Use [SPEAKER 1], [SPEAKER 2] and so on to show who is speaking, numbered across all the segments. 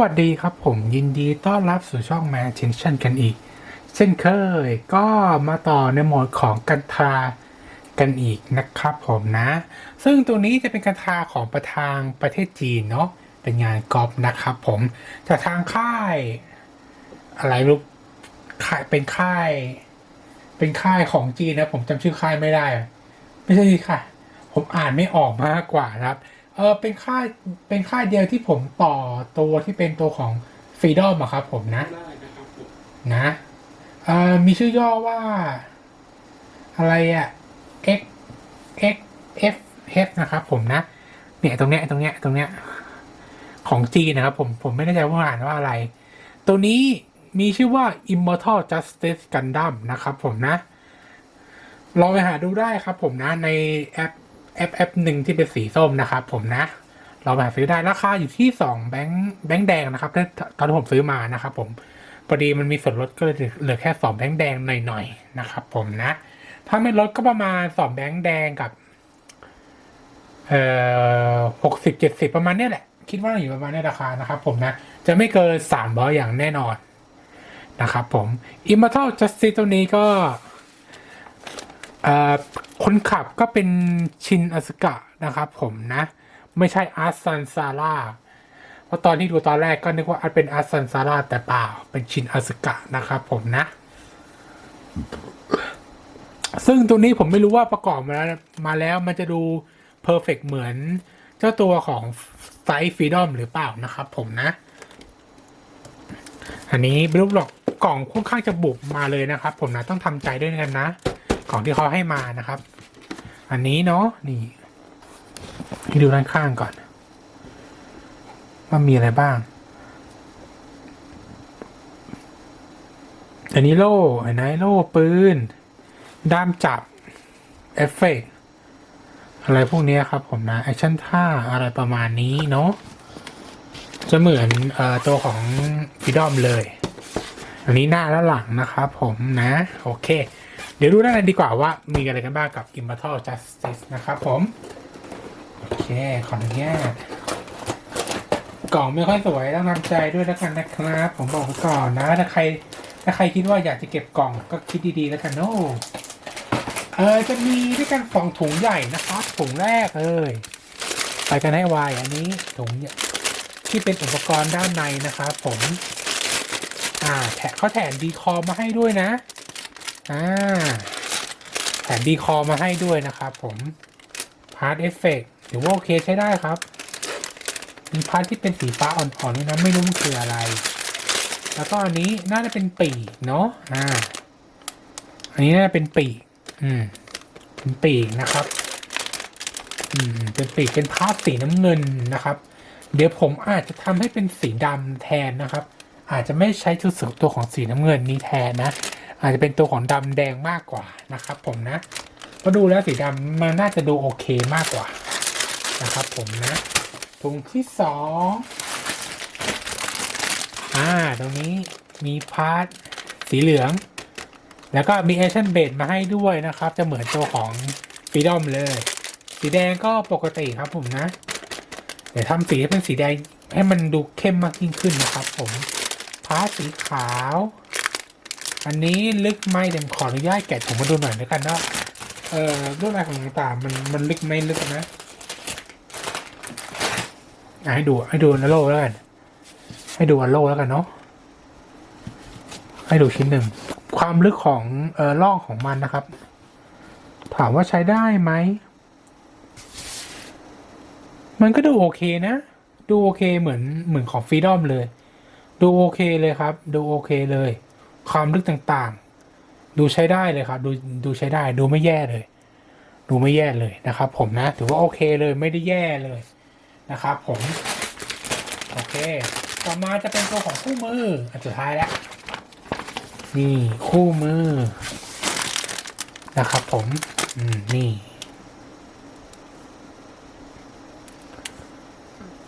[SPEAKER 1] วัสดีครับผมยินดีต้อนรับสู่ช่อง m a t e n t i o n กันอีก เช่นเคยก็มาต่อในโหมดของกันทากันอีกนะครับผมนะ ซึ่งตัวนี้จะเป็นกันทาของประทางประเทศจีนเนาะเป็นงานกอล์ฟนะครับผมจากทางค่าย อะไรรู้ค่ายเป็นค่าย เป็นค่ายของจีนนะ ผมจำชื่อค่ายไม่ได้ ไม่ใช่ค่ะ ผมอ่านไม่ออกมากกว่านะครับ เออเป็นค่ายเป็นค่ายเดียวที่ผมต่อตัวที่เป็นตัวของฟรีดอมอะครับผมนะ
[SPEAKER 2] ได้นะครับผม
[SPEAKER 1] นะเอ่อมีชื่อย่อว่า อะไรอะ x x f h นะครับผมนะ เนี่ยตรงเนี้ยตรงเนี้ยตรงเนี้ยของจีนนะครับผมผมไม่แน่ใจว่าอ่านว่าอะไร ตัวนี้มีชื่อว่า Immortal Justice Gundam นะครับผมนะ ลองไปหาดูได้ครับผมนะในแอป แอปแอปหนึ่งที่เป็นสีส้มนะครับผมนะ เราไปหาซื้อได้ราคาอยู่ที่สองแบงค์แบงค์แดงนะครับตอนตอนที่ผมซื้อมานะครับผมพอดีมันมีส่วนลดก็เลยเหลือแค่สองแบงค์แดงหน่อยๆนะครับผมนะ ถ้าไม่ลดก็ประมาณสองแบงค์แดงกับเอ่อหกสิบเจ็ดสิบประมาณนี้แหละ คิดว่าอยู่ประมาณนี้ราคานะครับผมนะ จะไม่เกินสามร้อยอย่างแน่นอนนะครับผม Immortal Justice ตัวนี้ก็เอ่อ คนขับก็เป็นชินอสกะนะครับผมนะ ไม่ใช่อาร์ซันซาร่าเพราะตอนที่ดูตอนแรกก็นึกว่าอาจเป็นอาร์ซันซาร่าแต่เปล่าเป็นชินอสกะนะครับผมนะ ซึ่งตัวนี้ผมไม่รู้ว่าประกอบมาแล้วมาแล้วมันจะดูเพอร์เฟกเหมือนเจ้าตัวของไซฟรีดอมหรือเปล่านะครับผมนะ อันนี้ไม่รู้หรอกกล่องค่อนข้างจะบุบมาเลยนะครับผมนะต้องทำใจด้วยกันนะ กล่องที่เขาให้มานะครับ อันนี้เนาะนี่ให้ดูด้านข้างก่อน ว่ามีอะไรบ้าง อันนี้โล่เห็นไหมโล่ปืน ด้ามจับ เอฟเฟกอะไรพวกนี้ครับผมนะ แอคชั่นท่าอะไรประมาณนี้เนาะจะเหมือนอตัวของฟิดอมเลย อันนี้หน้าและหลังนะครับผมนะ โอเค เดี๋ยวดูด้านในดีกว่าว่ามีอะไรกันบ้างกับ Immortal Justice นะครับผม โอเคขออนุญาตกล่องไม่ค่อยสวยต้องทำใจด้วยแล้วกันนะครับ ผมบอกก่อนนะถ้าใคร ถ้าใครคิดว่าอยากจะเก็บกล่องก็คิดดีๆแล้วกันโน้เออจะมีด้วยกันสองถุงใหญ่นะครับถุงแรกเลยไปกันให้ไวอันนี้ถุงที่เป็นอุปกรณ์ด้านในนะครับผม อ่าแถมเขาแถมดีคอมาให้ด้วยนะ อ่าแถมดีคอมาให้ด้วยนะครับผมพาร์ทเอฟเฟกหรือว่าโอเคใช้ได้ครับ มีพาร์ทที่เป็นสีฟ้าอ่อนๆด้วยนะไม่รู้มันคืออะไร แล้วก็อันนี้น่าจะเป็นปีกเนาะอ่า อันนี้น่าจะเป็นปีกอืมเป็นปีกนะครับ อืมเป็นปีกเป็นภาพสีน้ำเงินนะครับ เดี๋ยวผมอาจจะทำให้เป็นสีดำแทนนะครับ อาจจะไม่ใช้ชุดสูตัวของสีน้ำเงินนี้แทนนะ อาจจะเป็นตัวของดำแดงมากกว่านะครับผมนะเพราะดูแล้วสีดำมันน่าจะดูโอเคมากกว่านะครับผมนะถุงที่สองอ่าตรงนี้มีพาร์ทสีเหลือง แล้วก็มีแอชั่นเบดมาให้ด้วยนะครับ จะเหมือนตัวของฟีดอมเลย สีแดงก็ปกติครับผมนะ เดี๋ยวทำสีให้เป็นสีแดงให้มันดูเข้มมากยิ่งขึ้นนะครับผมพาร์ทสีขาว อันนี้ลึกไหมเดี๋ยวขออนุญาตแกะถุงมาดูหน่อยแล้วกันว่าะเอ่อรูปลายของต่างมันมันลึกไหมลึกนะอะให้ดูให้ดูนะโลแล้วกัน ให้ดูอันโลแล้วกันเนาะให้ดูชิ้นหนึ่งความลึกของเอ่อล่องของมันนะครับ ถามว่าใช้ได้ไหมมันก็ดูโอเคนะ ดูโอเคเหมือนเหมือนของฟรีดอมเลย ดูโอเคเลยครับ ดูโอเคเลย ความลึกต่างๆ ดูใช้ได้เลยครับ ดูดูใช้ได้ ดูไม่แย่เลย ดูไม่แย่เลยนะครับ ผมนะ ถือว่าโอเคเลยไม่ได้แย่เลยนะครับผม โอเค ต่อมาจะเป็นตัวของคู่มือ อันสุดท้ายแล้ว นี่คู่มือ นะครับ ผม อืม นี่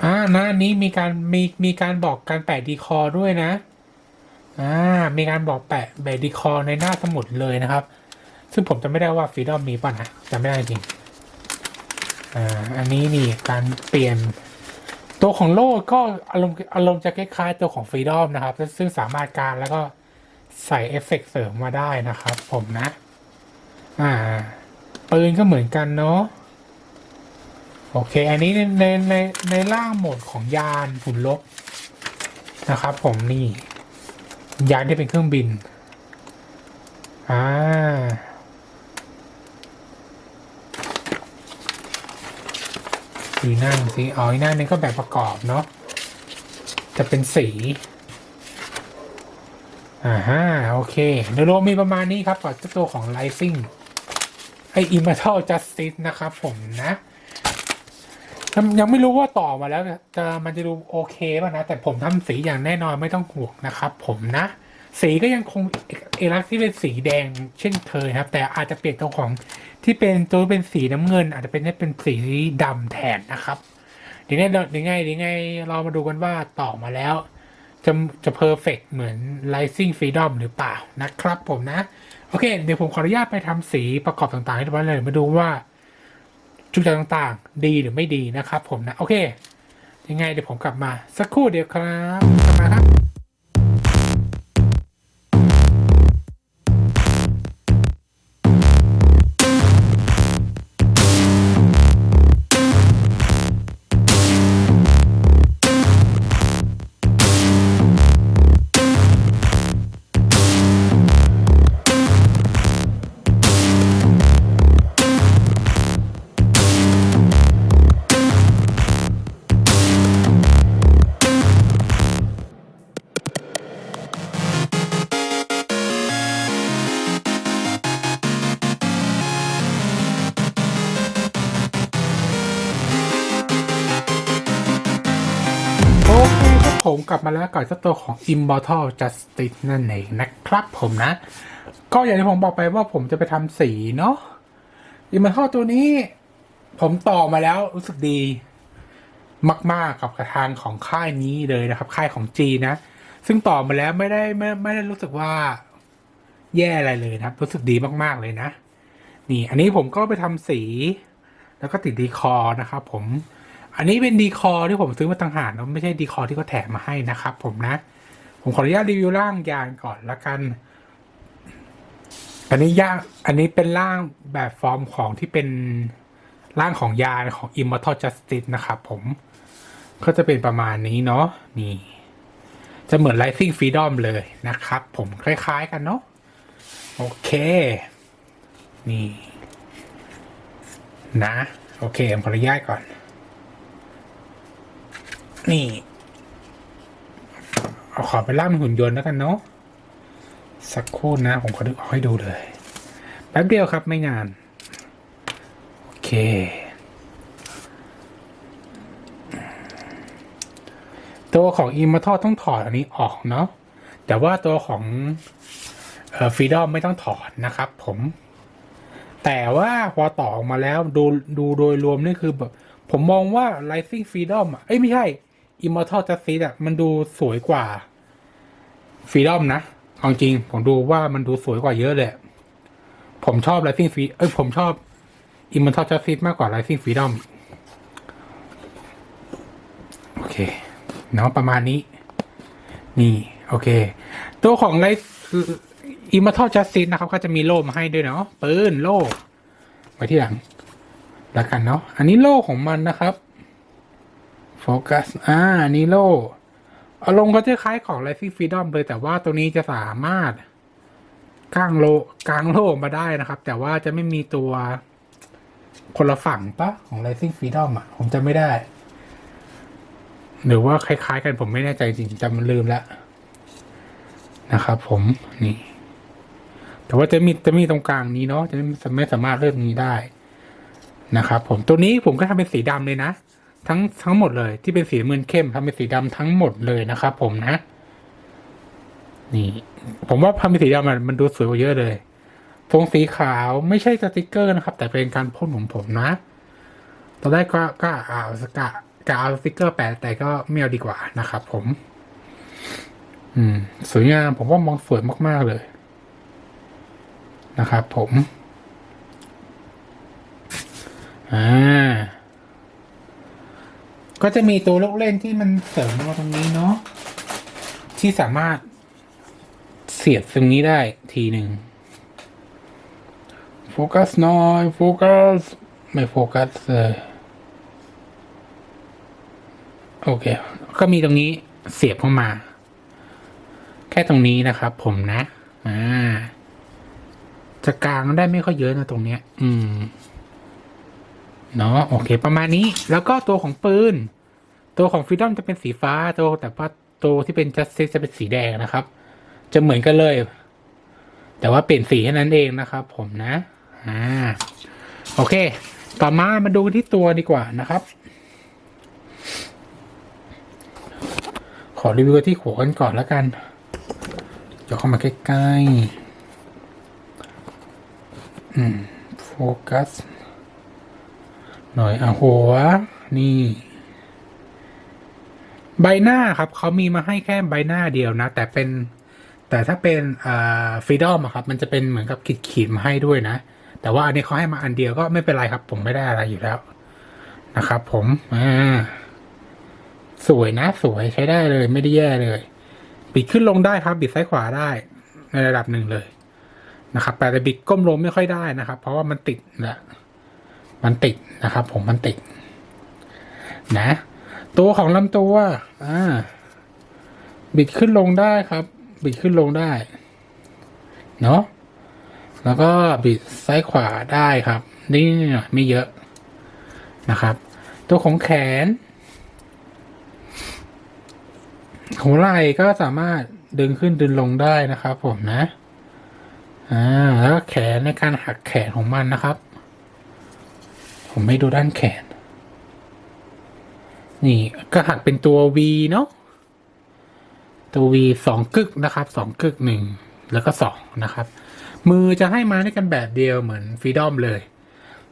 [SPEAKER 1] อ่าหน้านี้มีการมีมีการบอกการแปะดีคอด้วยนะ อ่ามีการบอกแปะแปะดีคอร์ในหน้าสมุดเลยนะครับ ซึ่งผมจะไม่ได้ว่าฟรีดอมมีป่ะนะจำไม่ได้จริงอ่าอันนี้นี่การเปลี่ยนตัวของโล่ก็อารมณ์อารมณ์จะคล้ายๆตัวของฟรีดอมนะครับ ซึ่งสามารถการแล้วก็ใส่เอฟเฟกเสริมมาได้นะครับ ผมนะ อ่า ปืนก็เหมือนกันเนาะโอเค อันนี้ในในในในร่างโหมดของยานหุ่นลบนะครับ ผมนี่ ยานที่เป็นเครื่องบิน อ่าสีนั่นสีอ๋ออีกหน้านึงก็แบบประกอบเนาะ จะเป็นสี อ่าฮะโอเคโดยรวมมีประมาณนี้ครับกับตัวของ Rising ไอ Immortal Justice นะครับผมนะ ยังยังไม่รู้ว่าต่อมาแล้วจะมันจะดูโอเคป่ะนะ แต่ผมทำสีอย่างแน่นอนไม่ต้องห่วงนะครับผมนะ สีก็ยังคงเอลักที่เป็นสีแดงเช่นเคยครับ แต่อาจจะเปลี่ยนตัวของที่เป็นตัวเป็นสีน้ำเงิน อาจจะเป็นเป็นสีดำแทนนะครับเดี๋ยวไงเดี๋ยวไงเดี๋ยวไงเรามาดูกันว่าต่อมาแล้ว จะจะเพอร์เฟกเหมือน Rising Freedom หรือเปล่านะครับผมนะ โอเค เดี๋ยวผมขออนุญาตไปทำสีประกอบต่างๆให้ทุกท่านเลยมาดูว่า จุดต่างๆ ดีหรือไม่ดีนะครับผมนะ โอเค ยังไงเดี๋ยวผมกลับมาสักครู่เดียวครับกลับมาครับ ผมกลับมาแล้วกับเจ้าตัวของ Immortal Justice นั่นเองนะครับผมนะ ก็อย่างที่ผมบอกไปว่าผมจะไปทำสีเนาะ Immortal ตัวนี้ ผมต่อมาแล้วรู้สึกดีมาก ๆ กับกระทางของค่ายนี้เลยนะครับ ค่ายของจีนะ ซึ่งต่อมาแล้วไม่ได้ไม่ไม่ได้รู้สึกว่าแย่อะไรเลยนะครับ รู้สึกดีมาก ๆ เลยนะ นี่ อันนี้ผมก็ไปทำสี แล้วก็ติดดีคอนะครับผม อันนี้เป็นดีคอร์ที่ผมซื้อมาต่างหากนะไม่ใช่ดีคอร์ที่เขาแถมมาให้นะครับ ผมนะ ผมขออนุญาตรีวิวร่างยานก่อนละกัน อันนี้ย่างอันนี้เป็นร่างแบบฟอร์มของที่เป็นร่างของยานของ Immortal Justice นะครับผมก็จะเป็นประมาณนี้เนาะนี่ จะเหมือน Rising Freedom เลยนะครับ ผมคล้าย ๆ กันเนาะโอเค นี่ นะ โอเค ผมขออนุญาตก่อน นี่ เอาขอไปล่ามหุ่นยนต์แล้วกันเนาะสักครู่นะ ผมขอดึกออกให้ดูเลย แป๊บเดียวครับไม่นาน โอเคตัวของ Immortal ต้องถอดอันนี้ออกเนาะแต่ว่าตัวของเอ่อ Freedom ไม่ต้องถอดนะครับผม แต่ว่าพอต่อออกมาแล้วดูดูโดยรวมนี่คือแบบผมมองว่า Rising Freedom อะ เอ้ยไม่ใช่ Immortal Justice อะมันดูสวยกว่า Freedom นะเอาจริง ผมดูว่ามันดูสวยกว่าเยอะเลยผมชอบ Rising Free เอ้ยผมชอบ Immortal Justice มากกว่า Rising Freedom โอเคเนาะประมาณนี้ นี่ โอเค ตัวของ Rise Immortal Justice นะครับก็จะมีโล่มาให้ด้วยเนาะปืนโล่ไว้ที่หลังแล้วกันเนาะอันนี้โล่ของมันนะครับ โฟกัส อ่านนี้โลอารมณ์ก็จะคล้ายของ Rising Freedom เลย แต่ว่าตัวนี้จะสามารถกางโลกางโล่มาได้นะครับ แต่ว่าจะไม่มีตัวคนละฝั่งปะของ Rising Freedom อะ ผมจะไม่ได้ หรือว่าคล้ายๆ กันผมไม่แน่ใจจริงจำมันลืมแล้วนะครับผมนี่ แต่ว่าจะมีจะมีตรงกลางนี้เนาะจะไม่ไม่สามารถเลือกนี้ได้นะครับผมตัวนี้ผมก็ทำเป็นสีดำเลยนะ ทั้งทั้งหมดเลยที่เป็นสีเมือนเข้มทำเป็นสีดำทั้งหมดเลยนะครับผมนะ นี่ ผมว่าทำเป็นสีดำมันดูสวยกว่าเยอะเลยตรงสีขาวไม่ใช่สติกเกอร์นะครับ แต่เป็นการพ่นของผมนะตอนแรกก็ก็เอาสกะกะเอาสติกเกอร์แปะแต่ก็ไม่เอาดีกว่านะครับผม อืม สวยงามผมว่ามองสวยมากๆเลยนะครับผม อ่า ก็จะมีตัวลูกเล่นที่มันเสริมมาตรงนี้เนาะที่สามารถเสียบตรงนี้ได้ทีหนึ่งโฟกัสหน่อยโฟกัสไม่โฟกัสเลยโอเค ก็มีตรงนี้เสียบเข้ามา แค่ตรงนี้นะครับ ผมนะ อ่า จะกลางได้ไม่ค่อยเยอะนะตรงเนี้ย อืม เนาะโอเคประมาณนี้แล้วก็ตัวของปืน ตัวของฟ r ีดอมจะเป็นสีฟ้าตัวแต่ว่าตัวที่เป็น justice จะเป็นสีแดงนะครับ จะเหมือนกันเลย แต่ว่าเปลี่ยนสีแค่นั้นเองนะครับ ผมนะอ่าโอเค ต่อมามาดูที่ตัวดีกว่านะครับ ขอรีวิวที่หัวกันก่อนแล้วกันเดี๋ยวเข้ามาใกล้ๆอืมโฟกัส หน่อยอะหัว นี่ ใบหน้าครับ เขามีมาให้แค่ใบหน้าเดียวนะ แต่เป็น แต่ถ้าเป็นอ่าฟรีดอมครับ มันจะเป็นเหมือนกับขีดขีดมาให้ด้วยนะ แต่ว่าอันนี้เขาให้มาอันเดียวก็ไม่เป็นไรครับ ผมไม่ได้อะไรอยู่แล้วนะครับผมอ่าสวยนะ สวยใช้ได้เลย ไม่ได้แย่เลย บิดขึ้นลงได้ครับ บิดซ้ายขวาได้ในระดับหนึ่งเลยนะครับแต่บิดก้มลงไม่ค่อยได้นะครับ เพราะว่ามันติดนะ มันติดนะครับ ผมมันติด นะ ตัวของลำตัวอ่าบิดขึ้นลงได้ครับ บิดขึ้นลงได้ เนาะแล้วก็บิดซ้ายขวาได้ครับนี่ไม่เยอะนะครับ ตัวของแขนหัวไหล่ก็สามารถดึงขึ้นดึงลงได้นะครับ ผมนะ อ่า แล้วแขนในการหักแขนของมันนะครับ ผมไม่ดูด้านแขน นี่ก็หักเป็นตัว V เนาะตัว V สองกึกนะครับสองกึกหนึ่งแล้วก็สองนะครับ มือจะให้มาด้วยกันแบบเดียวเหมือนฟรีดอมเลย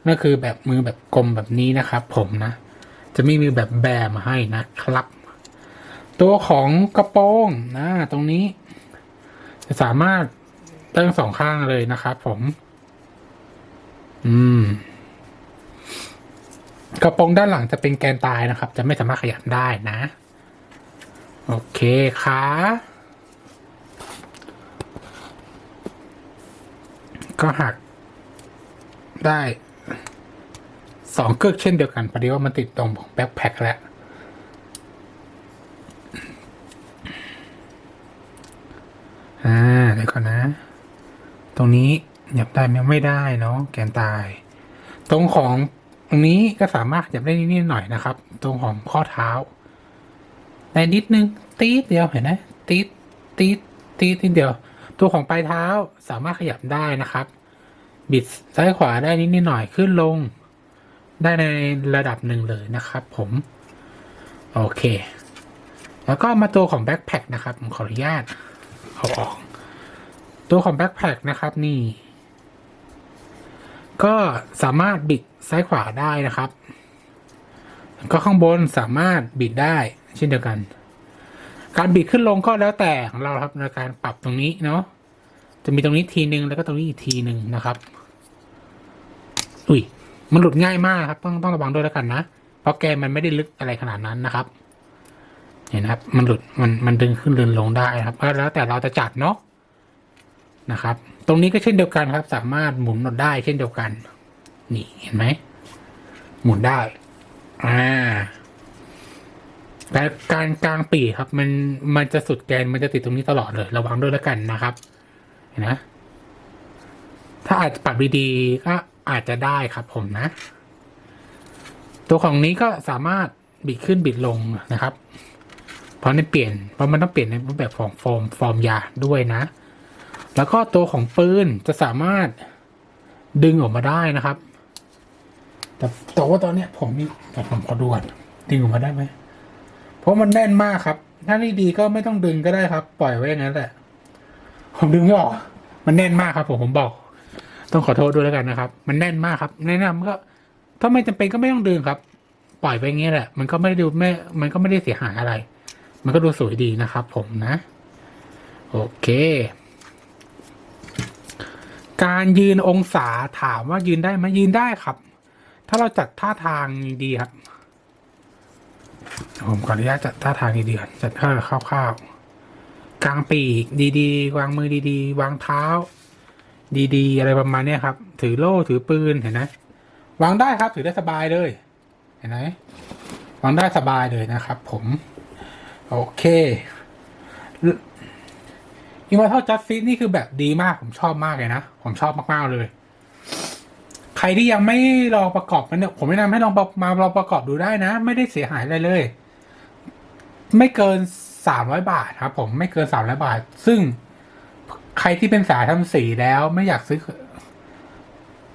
[SPEAKER 1] นั่นคือแบบมือแบบกลมแบบนี้นะครับ ผมนะ จะไม่มีแบบแบมาให้นะครับ ตัวของกระโปรงนะตรงนี้ จะสามารถตั้งสองข้างเลยนะครับผม อืม กระโปรงด้านหลังจะเป็นแกนตายนะครับ จะไม่สามารถขยับได้นะ โอเคขาก็หักได้สองเกือกเช่นเดียวกันพอดีว่ามันติดตรงแบ็คแพ็คแล้ว อ่าเดี๋ยวก่อนนะ ตรงนี้หยับได้ไหมไม่ได้เนาะแกนตาย ตรงของ ตรงนี้ก็สามารถหยับได้นิดหน่อยนะครับ ตรงของข้อเท้าได้นิดนึงตีดเดียวเห็นไหมตีดตีดตีดนิดเดียว ตัวของปลายเท้าสามารถขยับได้นะครับ บิดซ้ายขวาได้นิดๆหน่อยขึ้นลง ได้ในระดับหนึ่งเลยนะครับ ผม โอเค แล้วก็มาตัวของแบ็คแพคนะครับผมขออนุญาตเอาออก ตัวของแบ็คแพคนะครับนี่ ก็สามารถบิด ซ้ายขวาได้นะครับก็ข้างบนสามารถบิดได้ เช่นเดียวกัน การบิดขึ้นลงก็แล้วแต่ของเราครับในการปรับตรงนี้เนาะจะมีตรงนี้ทีหนึ่งแล้วก็ตรงนี้อีกทีหนึ่งนะครับ อุ้ยมันหลุดง่ายมากครับ ต้องต้องระวังด้วยแล้วกันนะเพราะแกมันไม่ได้ลึกอะไรขนาดนั้นนะครับ เห็นนะครับ มันหลุดมันมันดึงขึ้นดึงลงได้ครับก็แล้วแต่เราจะจัดเนาะนะครับ ตรงนี้ก็เช่นเดียวกันครับ สามารถหมุนได้เช่นเดียวกัน นี่เห็นไหมหมุนได้อ่าแต่การกลางปีกครับ มันมันจะสุดแกนมันจะติดตรงนี้ตลอดเลย ระวังด้วยแล้วกันนะครับ เห็นนะถ้าอาจจะปรับดีๆก็อาจจะได้ครับผมนะ ตัวของนี้ก็สามารถบิดขึ้นบิดลงนะครับ เพราะในเปลี่ยนเพราะมันต้องเปลี่ยนในรูปแบบของฟอร์มฟอร์มยาด้วยนะ แล้วก็ตัวของปืนจะสามารถดึงออกมาได้นะครับ แต่แต่ว่าตอนเนี้ยผมมีแต่ผมขอดูก่อนดึงออกมาได้ไหมเพราะมันแน่นมากครับ ถ้านี่ดีก็ไม่ต้องดึงก็ได้ครับ ปล่อยไว้อย่างนั้นแหละ ผมดึงไม่ออก มันแน่นมากครับ ผมผมบอก ต้องขอโทษด้วยแล้วกันนะครับ มันแน่นมากครับแนะนำก็ ถ้าไม่จำเป็นก็ไม่ต้องดึงครับ ปล่อยไปอย่างเงี้ยแหละ มันก็ไม่ได้ดูไม่ มันก็ไม่ได้เสียหายอะไร มันก็ดูสวยดีนะครับ ผมนะ โอเค การยืนองศาถามว่ายืนได้ไหมยืนได้ครับ ถ้าเราจัดท่าทางดีครับ ผมขออนุญาตจัดท่าทางดีๆก่อนจัดท่าคร่าวๆกลางปีกดีๆ วางมือดีๆ วางเท้า ดีๆ อะไรประมาณนี้ครับ ถือโล่ถือปืนเห็นไหมวางได้ครับ ถือได้สบายเลย เห็นไหมวางได้สบายเลยนะครับ ผม โอเคอิม o ร์ทัลจัส i ิ e นี่คือแบบดีมากผมชอบมากเลยนะ ผมชอบมาก ๆ เลย ใครที่ยังไม่ลองประกอบมันเนี่ยผมแนะนำให้ลองมาลองประกอบดูได้นะ ไม่ได้เสียหายอะไรเลย ไม่เกินสามร้อยบาทครับ ผมไม่เกินสามร้อยบาท ซึ่งใครที่เป็นสายทำสีแล้วไม่อยากซื้อ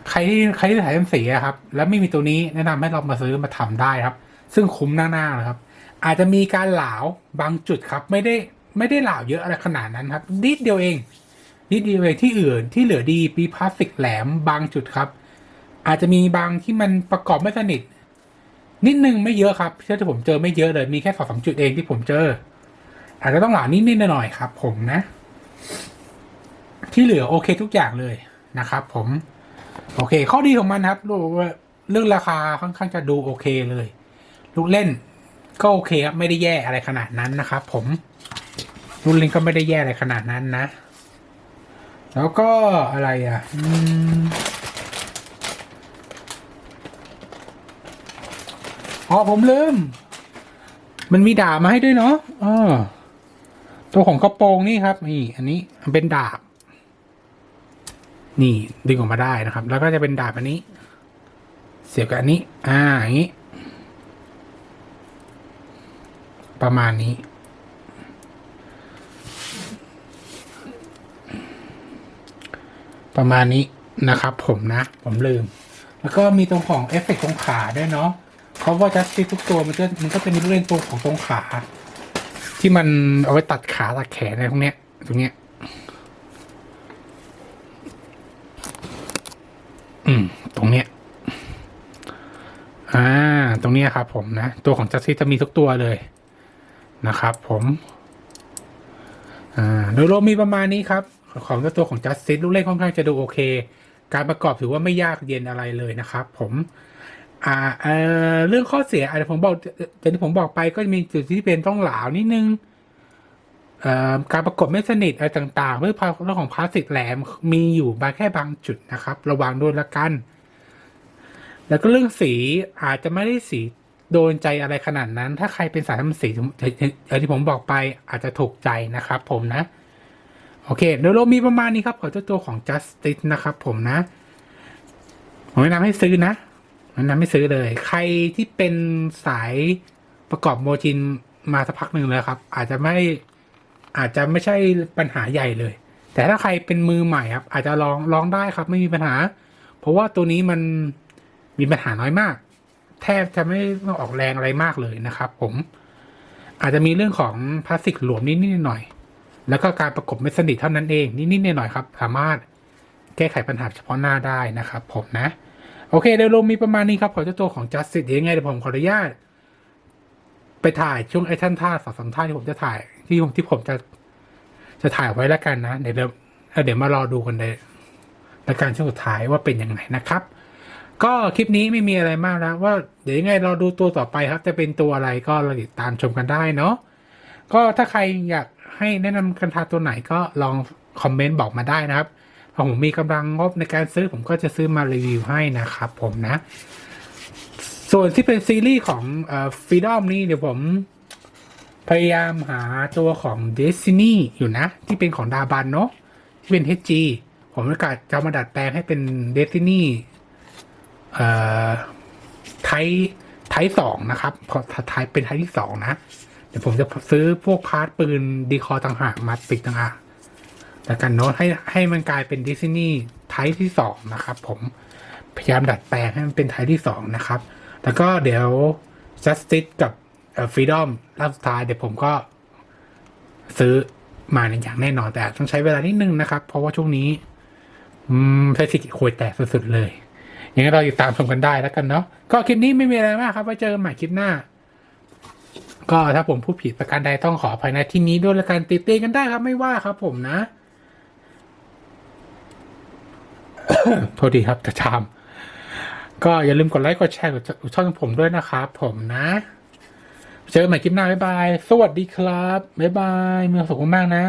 [SPEAKER 1] ใครที่ใครที่สายทำสีอะครับ แล้วไม่มีตัวนี้แนะนำให้ลองมาซื้อมาทำได้ครับ ซึ่งคุ้มหน้าๆนะครับ อาจจะมีการเหลาบางจุดครับ ไม่ได้ไม่ได้เหลาเยอะอะไรขนาดนั้นครับนิดเดียวเองนิดเดียวเองที่อื่นที่เหลือดีปีพลาสติกแหลมบางจุดครับ อาจจะมีบางที่มันประกอบไม่สนิท นิดนึงไม่เยอะครับเชื่อที่ผมเจอไม่เยอะเลยมีแค่สองสามจุดเองที่ผมเจอ อาจจะต้องหลานิดๆหน่อยครับ ผมนะ ที่เหลือโอเคทุกอย่างเลยนะครับ ผม โอเค ข้อดีของมันครับดูว่าเรื่องราคาค่อนข้างจะดูโอเคเลย ลูกเล่นก็โอเคครับไม่ได้แย่อะไรขนาดนั้นนะครับผมลูกเล่นก็ไม่ได้แย่อะไรขนาดนั้นนะ แล้วก็อะไรอะ อ๋อผมลืม มันมีดาบมาให้ด้วยเนาะอ๋อตัวของกระโปรงนี่ครับ นี่ อันนี้มันเป็นดาบ นี่ดึงออกมาได้นะครับ แล้วก็จะเป็นดาบอันนี้ เสียบกับอันนี้ อ่าอย่างนี้ ประมาณนี้ ประมาณนี้นะครับ ผมนะ ผมลืม แล้วก็มีตรงของเอฟเฟกต์ตรงขาด้วยเนาะ เพราะว่าจัสติทุกตัวมันจะมันก็จะมีลูกเล่นตรงของตรงขา ที่มันเอาไว้ตัดขาตัดแขนอะไรพวกเนี้ยตรงเนี้ย อืม ตรงเนี้ย อ่า ตรงเนี้ยครับ ผมนะ ตัวของจัสติจะมีทุกตัวเลยนะครับ ผม อ่า โดยรวมมีประมาณนี้ครับ ของตัวของ Justice ลูกเล่นค่อนข้างจะดูโอเค การประกอบถือว่าไม่ยากเย็นอะไรเลยนะครับ ผม อ่าเออเรื่องข้อเสียอาจจะผมบอกอย่ที่ผมบอกไปก็จะมีจุดที่เป็นต้องหลาวนิดนึงเอ่อการประกบไม่สนิทอะไรต่างๆเรื่องเรื่องของพลาสติกแหลมมีอยู่บางแค่บางจุดนะครับ ระวังด้วยละกัน แล้วก็เรื่องสีอาจจะไม่ได้สีโดนใจอะไรขนาดนั้น ถ้าใครเป็นสายทำสีอย่างที่ผมบอกไปอาจจะถูกใจนะครับ ผมนะ โอเคเดี๋ยวเรามีประมาณนี้ครับขอเจ้าตัวของ justice นะครับ ผมนะ ผมแนะนำให้ซื้อนะ แนะนำให้ซื้อเลย ใครที่เป็นสายประกอบโมจินมาสักพักหนึ่งเลยครับ อาจจะไม่อาจจะไม่ใช่ปัญหาใหญ่เลย แต่ถ้าใครเป็นมือใหม่ครับ อาจจะลองลองได้ครับ ไม่มีปัญหา เพราะว่าตัวนี้มันมีปัญหาน้อยมาก แทบจะไม่ต้องออกแรงอะไรมากเลยนะครับ ผมอาจจะมีเรื่องของพลาสติกหลวมนิดๆหน่อยๆแล้วก็การประกบไม่สนิทเท่านั้นเองนิดๆหน่อยๆครับ สามารถแก้ไขปัญหาเฉพาะหน้าได้นะครับ ผมนะ โอเคเดี๋ยวลงมีประมาณนี้ครับ ขอเจ้าตัวของ justice เดี๋ยวยังไงเดี๋ยวผมขออนุญาต ไปถ่ายช่วงไอ้ท่านท่าสองสามท่าที่ผมจะถ่าย ที่ผมที่ผมจะจะถ่ายไว้แล้วกันนะ เดี๋ยวเดี๋ยวมารอดูกันเลยและการช่วงสุดท้ายว่าเป็นยังไงนะครับ ก็คลิปนี้ไม่มีอะไรมากแล้วว่าเดี๋ยวยังไงเราดูตัวต่อไปครับ จะเป็นตัวอะไรก็เราติดตามชมกันได้เนาะก็ถ้าใครอยากให้แนะนำกันทาตัวไหนก็ลองคอมเมนต์บอกมาได้นะครับ พอผมมีกำลังงบในการซื้อผมก็จะซื้อมารีวิวให้นะครับผมนะ ส่วนที่เป็นซีรีส์ของเอ่อฟรีดอมนี่เดี๋ยวผมพยายามหาตัวของ Destiny อยู่นะ ที่เป็นของดาบันเนาะที่เป็น HG ผมประกาศจะมาดัดแปลงให้เป็น Destiny เอ่อไทไทสองนะครับพอไทยเป็นไทยที่สองนะ เดี๋ยวผมจะซื้อพวกพาร์ทปืนดีคอต่างหากมาติดต่างหาก แล้วกันเนาะให้ให้มันกลายเป็นดิสนีย์ไทยที่สองนะครับ ผมพยายามดัดแปลงให้มันเป็นไทยที่สองนะครับ แล้วก็เดี๋ยว justice กับฟรีดอมรอบสุดท้ายเดี๋ยวผมก็ซื้อมาในอย่างแน่นอนแต่ต้องใช้เวลานิดนึงนะครับ เพราะว่าช่วงนี้อืมใช้สิทธิ์คุยแตกสุดๆเลยยังไงเราติดตามชมกันได้แล้วกันเนาะก็คลิปนี้ไม่มีอะไรมากครับไว้เจอกันใหม่คลิปหน้า ก็ถ้าผมพูดผิดประการใดต้องขออภัยในที่นี้ด้วยละกันติดตีกันได้ครับไม่ว่าครับ ผมนะ โทษดีครับจะชาม ก็อย่าลืมกดไลค์กดแชร์กดช่องผมด้วยนะครับผมนะ เจอกันใหม่คลิปหน้าบ๊ายบาย สวัสดีครับบ๊ายบายมีความสุขมากๆนะ